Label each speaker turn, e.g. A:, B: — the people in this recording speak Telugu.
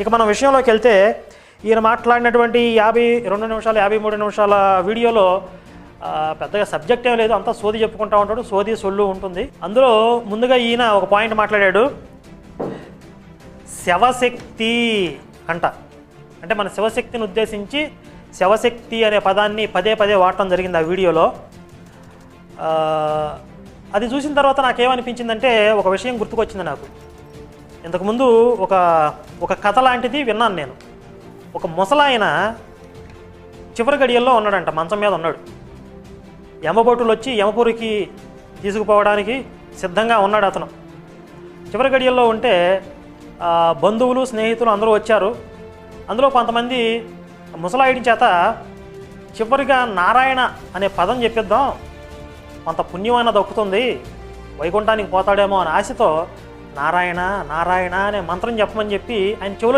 A: ఇక మనం విషయంలోకి వెళ్తే ఈయన మాట్లాడినటువంటి యాభై రెండు నిమిషాలు యాభై మూడు నిమిషాల వీడియోలో పెద్దగా సబ్జెక్ట్ ఏం లేదు అంతా సోది చెప్పుకుంటా ఉంటాడు సోది సొల్లు ఉంటుంది. అందులో ముందుగా ఈయన ఒక పాయింట్ మాట్లాడాడు. శవశక్తి అంట. అంటే మన శివశక్తిని ఉద్దేశించి శవశక్తి అనే పదాన్ని పదే పదే వాడటం జరిగింది ఆ వీడియోలో. అది చూసిన తర్వాత నాకేమనిపించిందంటే ఒక విషయం గుర్తుకొచ్చింది నాకు. ఇంతకుముందు ఒక ఒక కథ లాంటిది విన్నాను నేను. ఒక ముసలాయన చివరి గడియల్లో ఉన్నాడంట మంచం మీద ఉన్నాడు. యమబోటులు వచ్చి యమపురికి తీసుకుపోవడానికి సిద్ధంగా ఉన్నాడు అతను. చివరి గడియల్లో ఉంటే బంధువులు స్నేహితులు అందరూ వచ్చారు. అందులో కొంతమంది ముసలాయుడి చేత చివరిగా నారాయణ అనే పదం చెప్పిద్దాం కొంత పుణ్యమైన దక్కుతుంది వైకుంఠానికి పోతాడేమో అనే ఆశతో నారాయణ నారాయణ అనే మంత్రం చెప్పమని చెప్పి ఆయన చెవులో